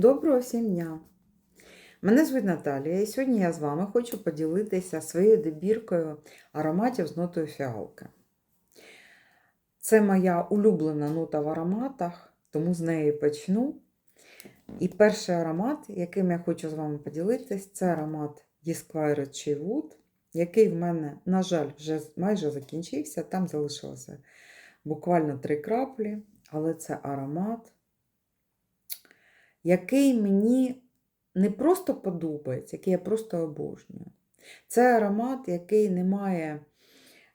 Доброго всім дня! Мене звуть Наталія, і сьогодні я з вами хочу поділитися своєю добіркою ароматів з нотою фіалки. Це моя улюблена нота в ароматах, тому з неї почну. І перший аромат, яким я хочу з вами поділитися, це аромат Disquired Wood, який в мене, на жаль, вже майже закінчився. Там залишилося буквально три краплі, але це аромат який мені не просто подобається, який я просто обожнюю. Це аромат, який не має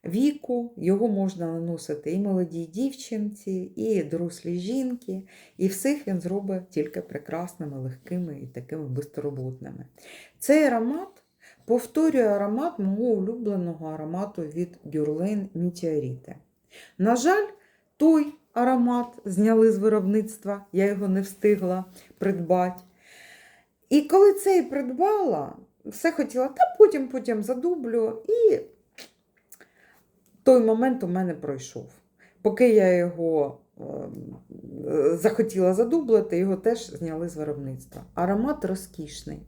віку, його можна наносити і молодій дівчинці, і дорослій жінки, і всіх він зробить тільки прекрасними, легкими і такими безтурботними. Цей аромат повторює аромат мого улюбленого аромату від Guerlain Meteorite. На жаль, той аромат зняли з виробництва, я його не встигла придбати. І коли цей придбала, все хотіла, та потім потім задублю, і той момент у мене пройшов. Поки я його е, захотіла задублити, його теж зняли з виробництва. Аромат розкішний,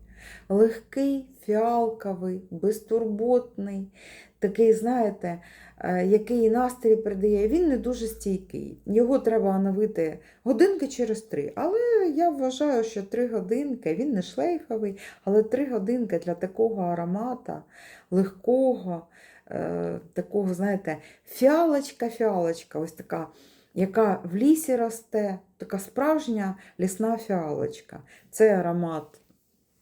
легкий, фіалковий, безтурботний, такий, знаєте, е, який настрій придає, він не дуже стійкий. Його треба оновити годинки через три. Але я вважаю, що три годинки, він не шлейфовий, але три годинки для такого аромата, легкого, е, такого, знаєте, фіалочка-фіалочка, ось така. Яка в лісі росте, така справжня лісна фіалочка. Цей аромат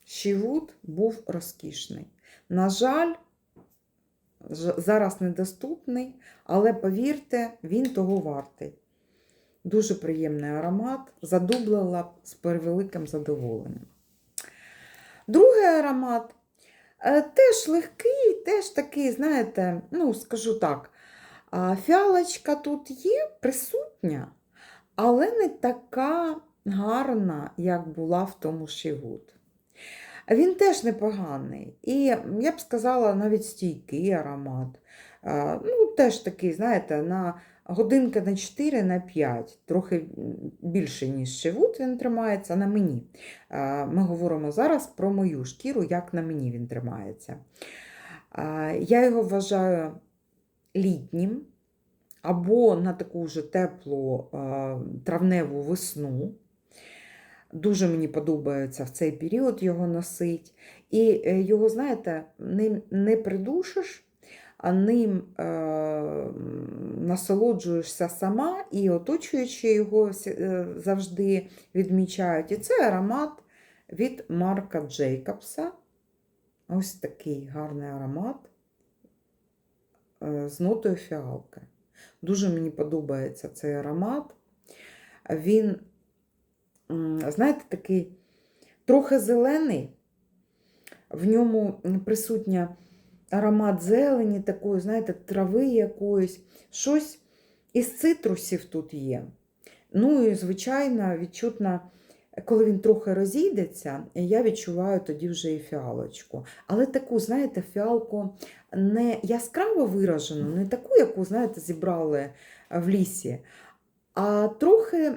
Шівуд був розкішний. На жаль, зараз недоступний, але повірте, він того вартий. Дуже приємний аромат, задублила з перевеликим задоволенням. Другий аромат е, теж легкий, теж такий, знаєте, ну, скажу так, фіалочка тут є присутня, але не така гарна, як була в тому Шігут. Він теж непоганий. І я б сказала, навіть стійкий аромат. Ну, Теж такий, знаєте, на годинка на 4 на 5, трохи більше, ніж шевут він тримається на мені. Ми говоримо зараз про мою шкіру, як на мені він тримається. Я його вважаю літнім або на таку вже теплу травневу весну. Дуже мені подобається в цей період його носить. І е, його, знаєте, ним не придушиш, а ним е, насолоджуєшся сама і оточуючи його е, завжди відмічають. І це аромат від Марка Джейкобса. Ось такий гарний аромат е, з нотою фіалки. Дуже мені подобається цей аромат. Він знаєте, такий трохи зелений, в ньому присутня аромат зелені, такої, знаєте, трави якоїсь, щось із цитрусів тут є. Ну і, звичайно, відчутна, коли він трохи розійдеться, я відчуваю тоді вже і фіалочку. Але таку, знаєте, фіалку не яскраво виражену, не таку, яку, знаєте, зібрали в лісі, а трохи,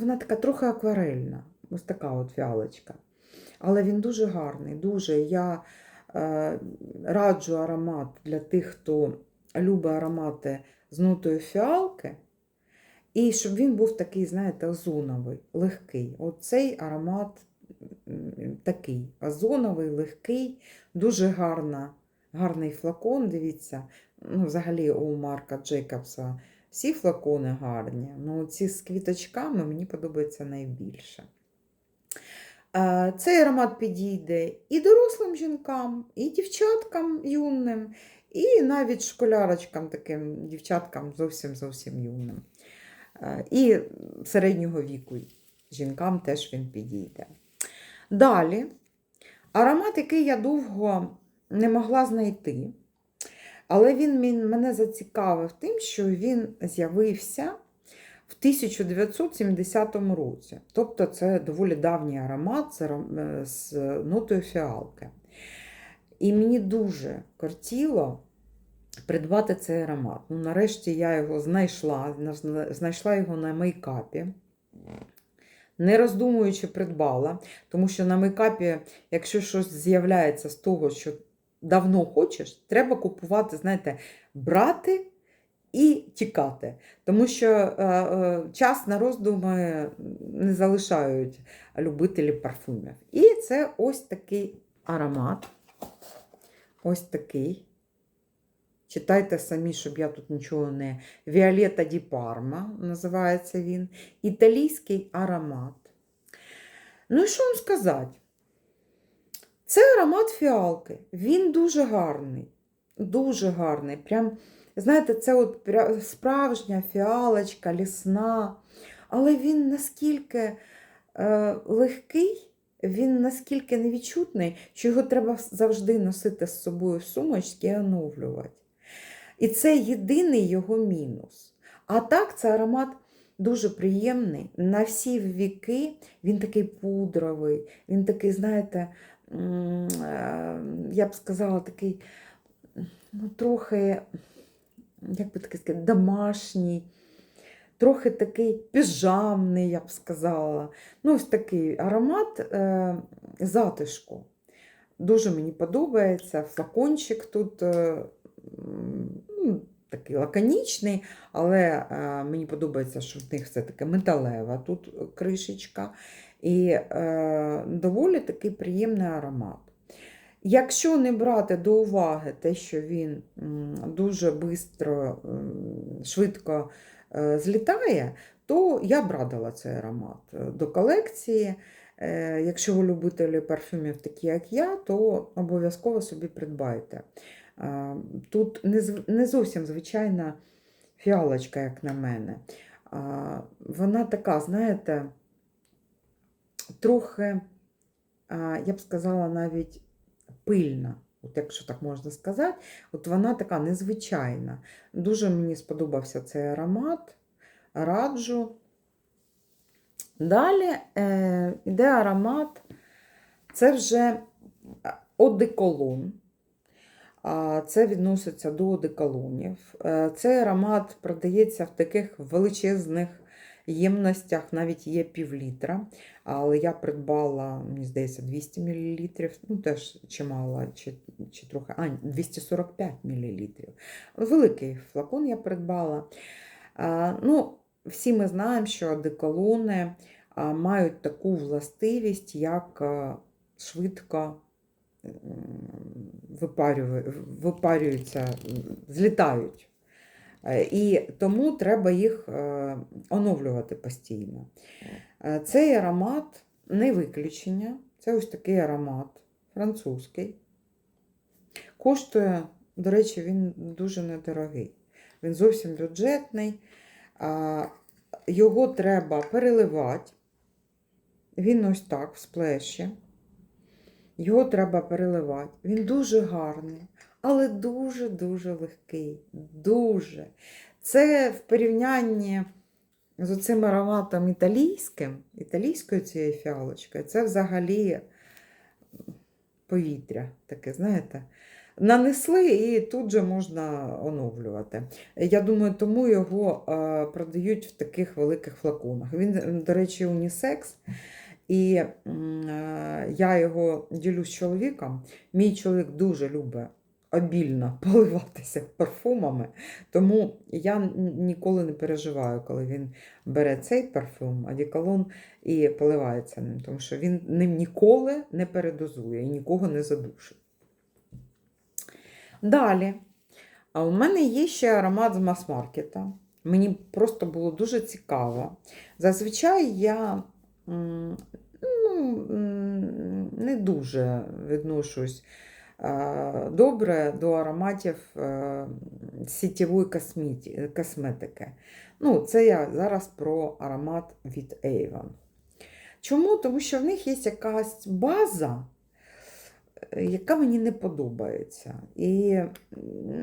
вона така трохи акварельна, ось така от фіалочка. Але він дуже гарний, дуже. Я е, раджу аромат для тих, хто любить аромати з нотою фіалки. І щоб він був такий, знаєте, озоновий, легкий. Оцей аромат такий озоновий, легкий, дуже гарна, гарний флакон. Дивіться, ну, взагалі у Марка Джейкобса всі флакони гарні, ну ці з квіточками мені подобається найбільше. Цей аромат підійде і дорослим жінкам, і дівчаткам юним, і навіть школярочкам, таким дівчаткам зовсім зовсім юним. І середнього віку жінкам теж він підійде. Далі, аромат, який я довго не могла знайти. Але він мене зацікавив тим, що він з'явився в 1970 році. Тобто це доволі давній аромат з нотою фіалки. І мені дуже кортіло придбати цей аромат. Ну, Нарешті я його знайшла, знайшла його на мейкапі. не роздумуючи, придбала, тому що на мейкапі, якщо щось з'являється з того, що давно хочеш, треба купувати, знаєте, брати і тікати. Тому що е, е, час на роздуми не залишають любителі парфумів. І це ось такий аромат. Ось такий. Читайте самі, щоб я тут нічого не. Віолета Ді Парма називається він. Італійський аромат. Ну і що вам сказати? Це аромат фіалки. Він дуже гарний. Дуже гарний. Прям, знаєте, це от справжня фіалочка, лісна. Але він наскільки е, легкий, він наскільки невідчутний, що його треба завжди носити з собою в сумочці і оновлювати. І це єдиний його мінус. А так, це аромат дуже приємний. На всі віки він такий пудровий, він такий, знаєте, я б сказала, такий ну, трохи, як би таке сказати, домашній, трохи такий піжамний, я б сказала. Ну, ось такий аромат е, затишку. Дуже мені подобається. Флакончик тут е, ну, такий лаконічний, але е, мені подобається, що в них все-таки металева тут кришечка. І е, доволі такий приємний аромат. Якщо не брати до уваги те, що він дуже бистро, швидко е, злітає, то я б радила цей аромат е, до колекції. Е, Якщо ви любителі парфюмів, такі як я, то обов'язково собі придбайте. Тут не, зовсім звичайна фіалочка, як на мене. Вона така, знаєте, трохи, я б сказала, навіть пильна, от якщо так можна сказати. От вона така незвичайна. Дуже мені сподобався цей аромат. Раджу. Далі е, йде аромат, це вже одеколон. Це відноситься до одеколонів. Е, Цей аромат продається в таких величезних ємностях, навіть є півлітра. Але я придбала, мені здається, 200 мл, ну теж чимало, чи, чи трохи, а, 245 мл. Великий флакон я придбала. А, Ну, всі ми знаємо, що одеколони а, мають таку властивість, як швидко випарюються, злітають. Е, І тому треба їх е, оновлювати постійно. Е, Цей аромат не виключення. Це ось такий аромат французький. Коштує, до речі, він дуже недорогий. Він зовсім бюджетний. Його треба переливати. Він ось так в сплеші. Його треба переливати. Він дуже гарний, але дуже-дуже легкий. Дуже. Це в порівнянні з оцим ароматом італійським, італійською цією фіалочкою, це взагалі повітря таке, знаєте. Нанесли і тут же можна оновлювати. Я думаю, тому його продають в таких великих флаконах. Він, до речі, унісекс. І я його ділю з чоловіком. Мій чоловік дуже любить обільно поливатися парфумами, тому я ніколи не переживаю, коли він бере цей парфум, одеколон, і поливається ним, тому що він ним ніколи не передозує і нікого не задушить. Далі. А у мене є ще аромат з мас-маркета. Мені просто було дуже цікаво. Зазвичай я ну, не дуже відношусь добре до ароматів е, сітєвої косметики. Ну, це я зараз про аромат від Avon. Чому? Тому що в них є якась база, е, яка мені не подобається. І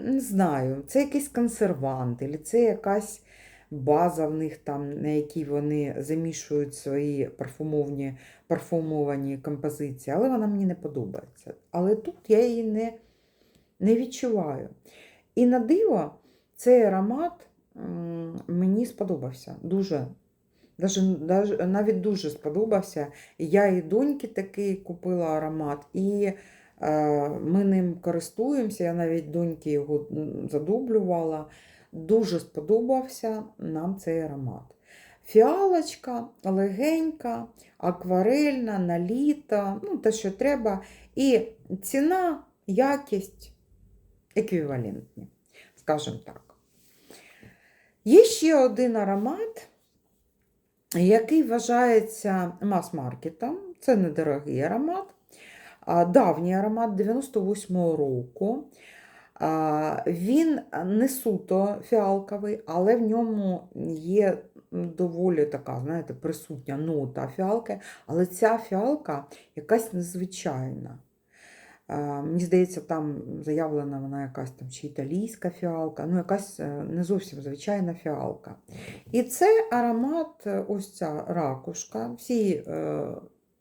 не знаю, це якийсь консервант, або це якась база в них там, на якій вони замішують свої парфумовні, парфумовані композиції, але вона мені не подобається. Але тут я її не, не відчуваю. І на диво, цей аромат мені сподобався дуже. Даже, даже, навіть дуже сподобався. Я і доньки такий купила аромат, і е, ми ним користуємося. Я навіть доньки його задублювала. Дуже сподобався нам цей аромат. Фіалочка легенька, акварельна, наліта, ну, те, що треба. І ціна, якість еквівалентні, скажімо так. Є ще один аромат, який вважається мас-маркетом. Це недорогий аромат, давній аромат 98-го року. Він не суто фіалковий, але в ньому є доволі така, знаєте, присутня нота фіалки, але ця фіалка якась незвичайна. Мені здається, там заявлена вона якась там чи італійська фіалка, ну якась е, не зовсім звичайна фіалка. І це аромат, е, ось ця ракушка. Всі е,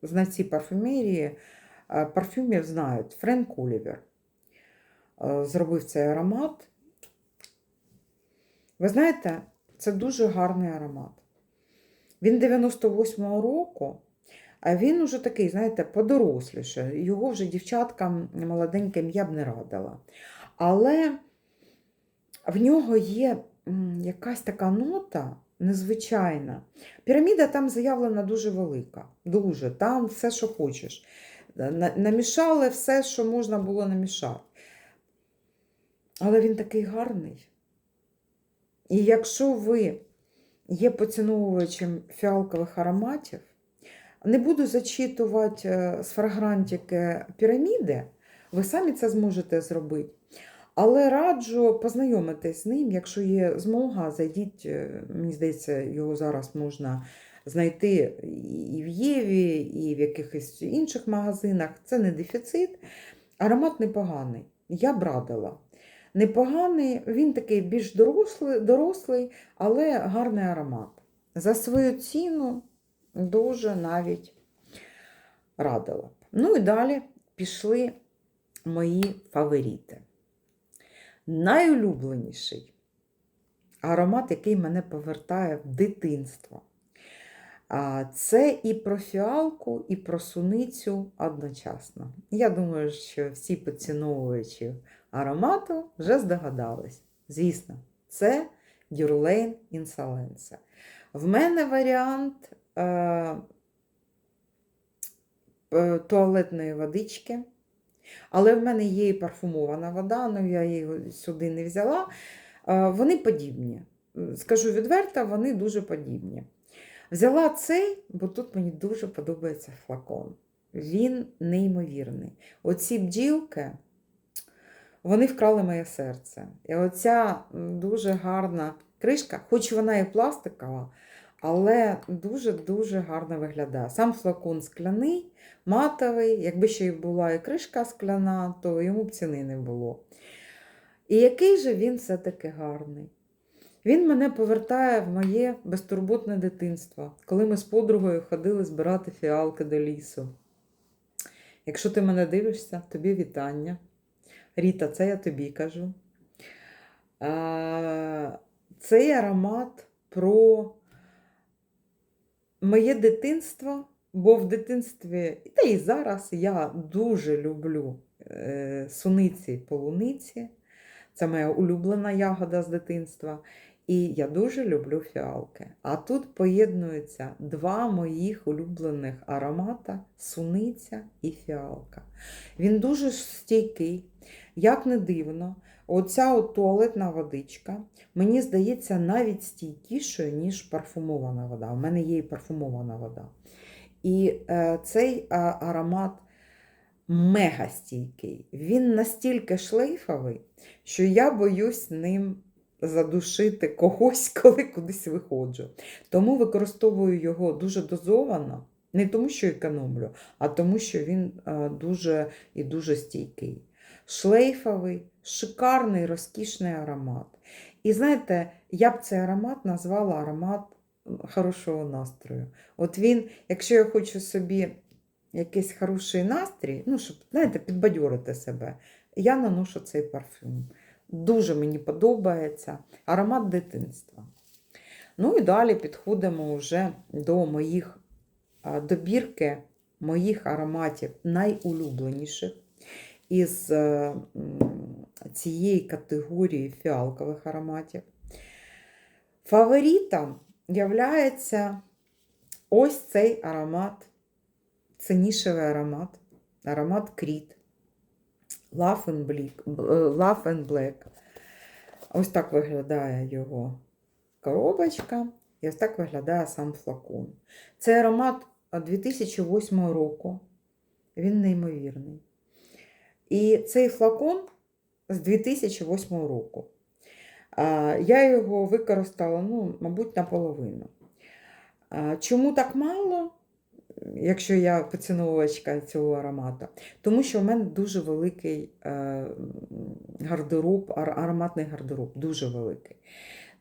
знавці парфюмерії, парфюмів знають. Френк Олівер зробив цей аромат. Ви знаєте, це дуже гарний аромат. Він 98-го року, а він уже такий, знаєте, подоросліше. Його вже дівчаткам молоденьким я б не радила. Але в нього є якась така нота незвичайна. Піраміда там заявлена дуже велика. Дуже. Там все, що хочеш. Намішали все, що можна було намішати. Але він такий гарний. І якщо ви є поціновувачем фіалкових ароматів, не буду зачитувати е, з фрагрантики піраміди, ви самі це зможете зробити. Але раджу познайомитись з ним, якщо є змога, зайдіть, е, мені здається, його зараз можна знайти і в Єві, і в якихось інших магазинах. Це не дефіцит. Аромат непоганий. Я б радила. Непоганий, він такий більш дорослий, дорослий, але гарний аромат. За свою ціну дуже навіть радила б. Ну і далі пішли мої фаворити. Найулюбленіший аромат, який мене повертає в дитинство. Це і про фіалку, і про суницю одночасно. Я думаю, що всі поціновувачі аромату вже здогадались. Звісно, це Дюрлейн Інсоленсе. В мене варіант е, е, туалетної водички, але в мене є і парфумована вода, але я її сюди не взяла. Е, вони подібні. Скажу відверто, вони дуже подібні. Взяла цей, бо тут мені дуже подобається флакон. Він неймовірний. Оці бджілки, вони вкрали моє серце. І оця дуже гарна кришка, хоч вона і пластикова, але дуже-дуже гарно виглядає. Сам флакон скляний, матовий. Якби ще й була і кришка скляна, то йому б ціни не було. І який же він все-таки гарний. Він мене повертає в моє безтурботне дитинство, коли ми з подругою ходили збирати фіалки до лісу. Якщо ти мене дивишся, тобі вітання. Ріта, це я тобі кажу. Цей аромат про моє дитинство, бо в дитинстві, та і зараз я дуже люблю е, суниці полуниці. Це моя улюблена ягода з дитинства. І я дуже люблю фіалки. А тут поєднуються два моїх улюблених аромата суниця і фіалка. Він дуже стійкий, як не дивно. Оця от туалетна водичка, мені здається, навіть стійкішою, ніж парфумована вода. У мене є і парфумована вода. І е, цей а, аромат мега стійкий. Він настільки шлейфовий, що я боюсь ним задушити когось, коли кудись виходжу. Тому використовую його дуже дозовано, не тому, що економлю, а тому, що він е, дуже і дуже стійкий. Шлейфовий, шикарний, розкішний аромат. І знаєте, я б цей аромат назвала аромат хорошого настрою. От він, якщо я хочу собі якийсь хороший настрій, ну, щоб, знаєте, підбадьорити себе, я наношу цей парфюм. Дуже мені подобається аромат дитинства. Ну і далі підходимо вже до моїх добірки моїх ароматів найулюбленіших із е, цієї категорії фіалкових ароматів. Фаворитом являється ось цей аромат, це нішевий аромат, аромат Кріт. Love and, Black, Love and Black. Ось так виглядає його коробочка. І ось так виглядає сам флакон. Це аромат 2008 року. Він неймовірний. І цей флакон з 2008 року. Я його використала, ну, мабуть, наполовину. Чому так мало, якщо я поціновувачка цього аромату? Тому що в мене дуже великий е, гардероб, ар- ароматний гардероб, дуже великий.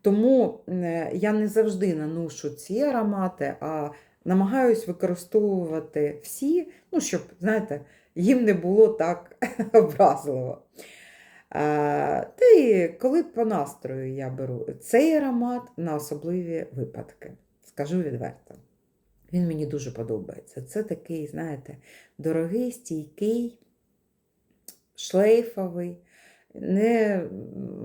Тому е, я не завжди наношу ці аромати, а намагаюсь використовувати всі, ну, щоб, знаєте, їм не було так образливо. А, Та й коли по настрою я беру цей аромат на особливі випадки, скажу відверто. Він мені дуже подобається. Це такий, знаєте, дорогий, стійкий, шлейфовий, не,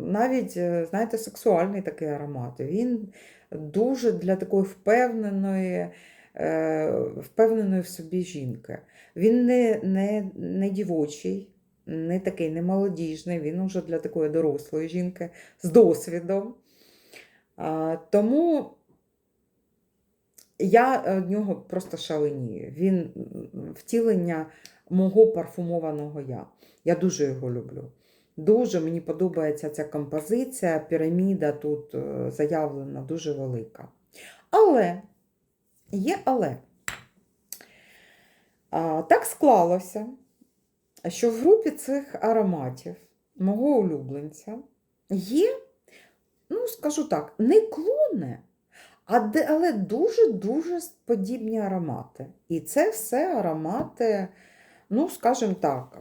навіть, е, знаєте, сексуальний такий аромат. Він дуже для такої впевненої, е, впевненої в собі жінки. Він не, не, не дівочий, не такий не молодіжний, він уже для такої дорослої жінки з досвідом. А, тому я від нього просто шаленію. Він втілення мого парфумованого я. Я дуже його люблю. Дуже мені подобається ця композиція, піраміда тут е, заявлена дуже велика. Але, є але. А, так склалося, що в групі цих ароматів мого улюбленця є, ну, скажу так, не клони, але дуже-дуже подібні аромати. І це все аромати, ну, скажімо так,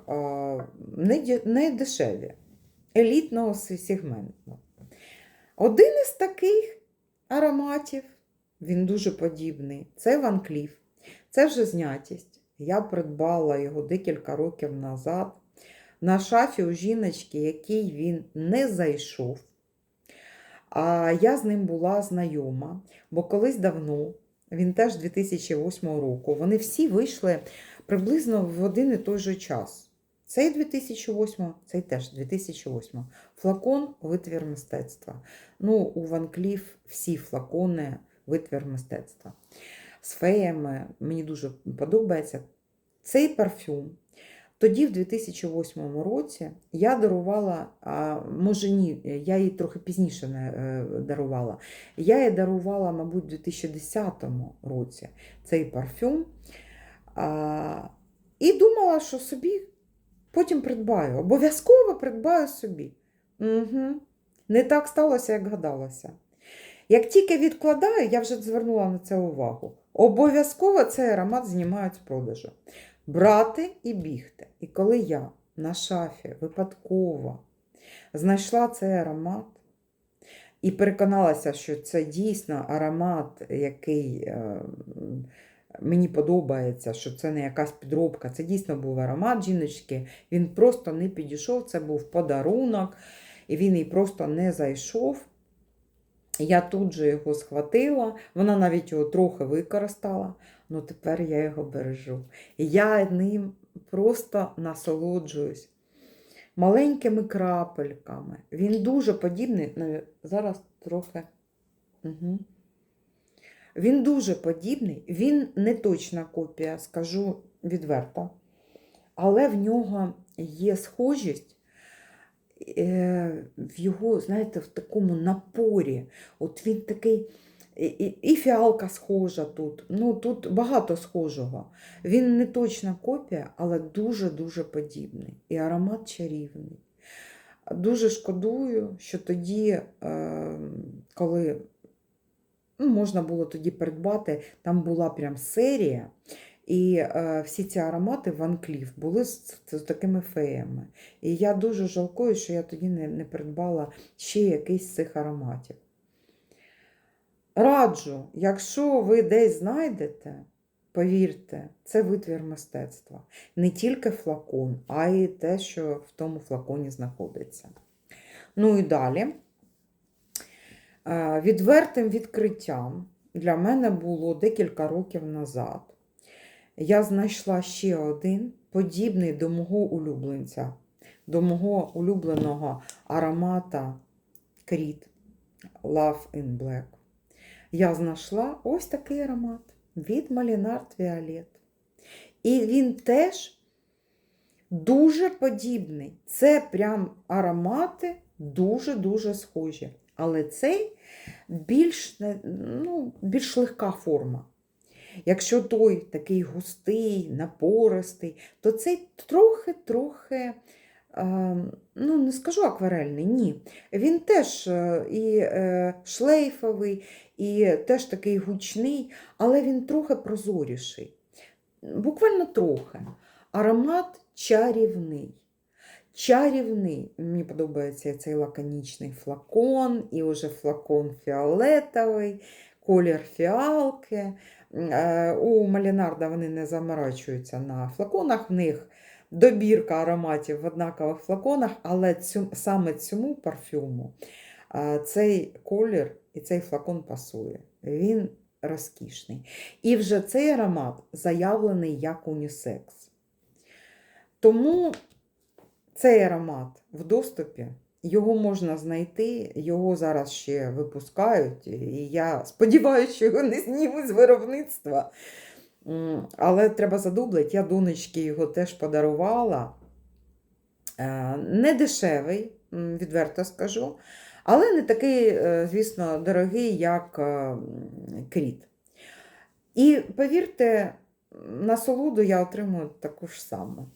не, дешеві, елітного сегменту. Один із таких ароматів, він дуже подібний, це Ван Кліф. Це вже знятість. Я придбала його декілька років назад на шафі у жіночки, який він не зайшов. А я з ним була знайома, бо колись давно, він теж 2008 року, вони всі вийшли приблизно в один і той же час. Цей 2008, цей теж 2008. Флакон витвір мистецтва. Ну, у Ван Кліф всі флакони витвір мистецтва. З феями мені дуже подобається. Цей парфюм тоді, в 2008 році, я дарувала, може ні, я її трохи пізніше не дарувала. Я її дарувала, мабуть, у 2010 році цей парфюм. І думала, що собі потім придбаю. Обов'язково придбаю собі. Угу. Не так сталося, як гадалося. Як тільки відкладаю, я вже звернула на це увагу. Обов'язково цей аромат знімають з продажу. Брати і бігти. І коли я на шафі випадково знайшла цей аромат і переконалася, що це дійсно аромат, який е, мені подобається, що це не якась підробка, це дійсно був аромат жіночки, він просто не підійшов, це був подарунок, і він їй просто не зайшов. Я тут же його схватила, вона навіть його трохи використала, але тепер я його бережу. І я ним просто насолоджуюсь маленькими крапельками. Він дуже подібний. ну, Зараз трохи. Угу. Він дуже подібний, він не точна копія, скажу відверто. Але в нього є схожість в його, знаєте, в такому напорі. От він такий. І, і, і фіалка схожа тут. Ну, тут багато схожого. Він не точна копія, але дуже-дуже подібний. І аромат чарівний. Дуже шкодую, що тоді, е, коли ну, можна було тоді придбати, там була прям серія. І е, всі ці аромати Ван Кліф були з, з такими феями. І я дуже жалкую, що я тоді не, не придбала ще якийсь з цих ароматів. раджу, якщо ви десь знайдете, повірте, це витвір мистецтва. Не тільки флакон, а й те, що в тому флаконі знаходиться. Ну і далі. Е, Відвертим відкриттям для мене було декілька років назад. Я знайшла ще один подібний до мого улюбленця, до мого улюбленого аромата Creed Love in Black. Я знайшла ось такий аромат від Malinard Violet. І він теж дуже подібний. Це прям аромати дуже-дуже схожі. Але цей більш, ну, більш легка форма. Якщо той такий густий, напористий, то цей трохи-трохи, е, ну не скажу акварельний, ні. Він теж е, і е, шлейфовий, і теж такий гучний, але він трохи прозоріший. Буквально трохи. Аромат чарівний. Чарівний. Мені подобається цей лаконічний флакон, і вже флакон фіолетовий, колір фіалки. Е, У Малінарда вони не заморачуються на флаконах, в них добірка ароматів в однакових флаконах, але цю, саме цьому парфюму е, цей колір і цей флакон пасує. Він розкішний. І вже цей аромат заявлений як унісекс. Тому цей аромат в доступі, його можна знайти, його зараз ще випускають, і я сподіваюся, що його не знімуть з виробництва. Але треба задублити, я донечки його теж подарувала. Е, Не дешевий, відверто скажу, але не такий, е, звісно, дорогий, як е, кріт. І повірте, насолоду я отримую таку ж саму.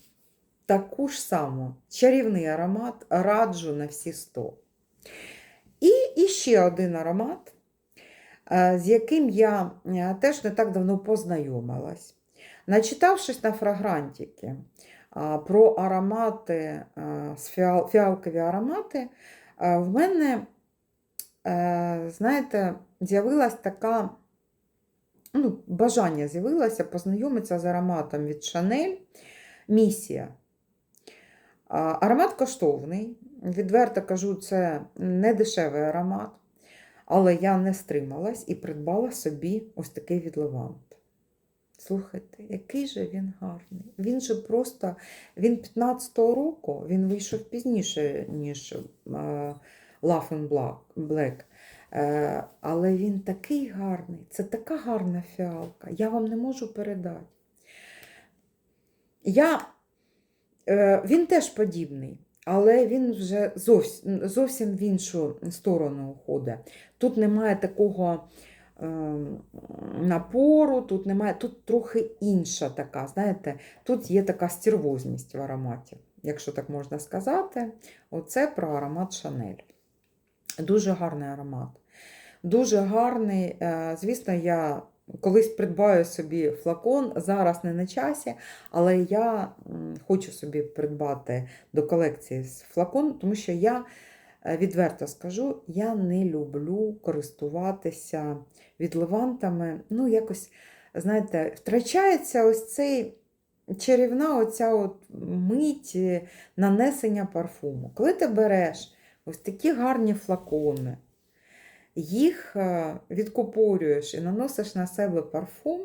Таку ж саму чарівний аромат раджу на всі 100. І, і ще один аромат, е, з яким я е, теж не так давно познайомилась. Начитавшись на фрагрантики про аромати, е, з фіал- фіалкові аромати, в мене, знаєте, з'явилась така ну, бажання з'явилося познайомитися з ароматом від Chanel Місія. Аромат коштовний. Відверто кажу, це не дешевий аромат, але я не стрималась і придбала собі ось такий від Левант. Слухайте, який же він гарний. Він же просто він 15-го року, він вийшов пізніше, ніж Love in Black. Е, Але він такий гарний, це така гарна фіалка. Я вам не можу передати. Я, він теж подібний, але він вже зовсім, зовсім в іншу сторону уходить. Тут немає такого е, напору, тут немає, тут трохи інша така, знаєте, тут є така стервозність в ароматі, якщо так можна сказати. Оце про аромат Шанель. Дуже гарний аромат. Дуже гарний. Е, Звісно, я колись придбаю собі флакон, зараз не на часі, але я хочу собі придбати до колекції флакон, тому що я е, відверто скажу, я не люблю користуватися відливантами. Ну, якось, знаєте, втрачається ось цей чарівна оця от мить е, нанесення парфуму. Коли ти береш ось такі гарні флакони, їх е, відкупорюєш і наносиш на себе парфум,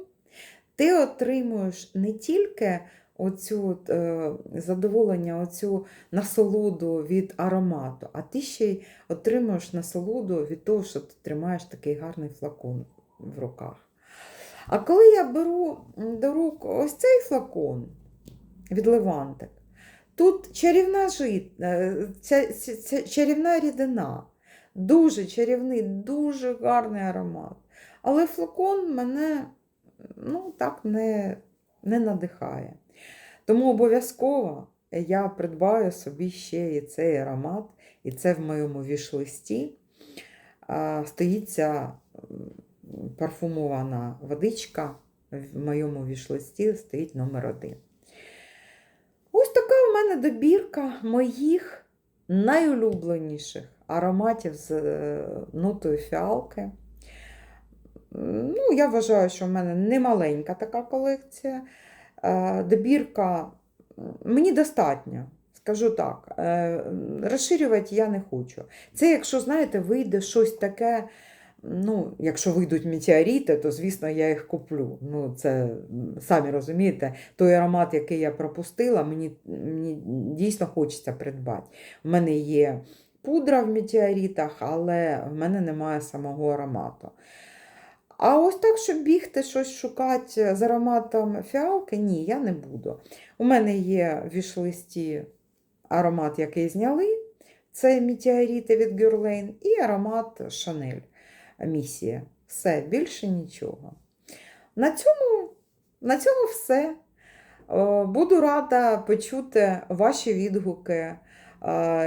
ти отримуєш не тільки оцю е, задоволення, оцю насолоду від аромату, а ти ще й отримуєш насолоду від того, що ти тримаєш такий гарний флакон в руках. А коли я беру до рук ось цей флакон від Левантик, тут чарівна жит, е, чарівна рідина. Дуже чарівний, дуже гарний аромат. Але флакон мене ну, так не, не надихає. Тому обов'язково я придбаю собі ще і цей аромат, і це в моєму віш-листі. Стоїть ця парфумована водичка. В моєму віш-листі стоїть номер один. Ось така у мене добірка моїх найулюбленіших ароматів з е, нотою фіалки. Ну, я вважаю, що в мене не маленька така колекція. Е, Добірка мені достатньо. Скажу так, Е, розширювати я не хочу. Це, якщо, знаєте, вийде щось таке, ну, якщо вийдуть метеорити, то, звісно, я їх куплю. Ну, це самі розумієте, той аромат, який я пропустила, мені, мені дійсно хочеться придбати. У мене є пудра в метеоритах, але в мене немає самого аромату. А ось так, щоб бігти, щось шукати з ароматом фіалки, ні, я не буду. У мене є в вішлисті аромат, який зняли. Це метеорити від Guerlain і аромат Шанель Місія. Все, більше нічого. На цьому, на цьому все. Буду рада почути ваші відгуки.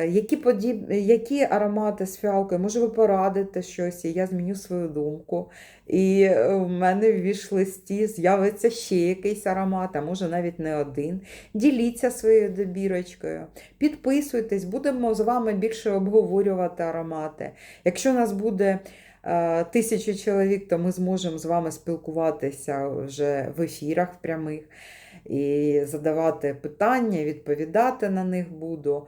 Які, подіб... які аромати з фіалкою? Може, ви порадите щось, і я зміню свою думку. І е, в мене в віш-листі з'явиться ще якийсь аромат, а може навіть не один. Діліться своєю добірочкою, підписуйтесь, будемо з вами більше обговорювати аромати. Якщо нас буде е, тисячу чоловік, то ми зможемо з вами спілкуватися вже в ефірах прямих і задавати питання, відповідати на них буду.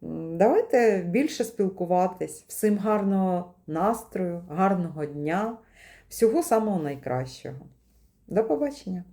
Давайте більше спілкуватись. Всім гарного настрою, гарного дня, всього самого найкращого. До побачення!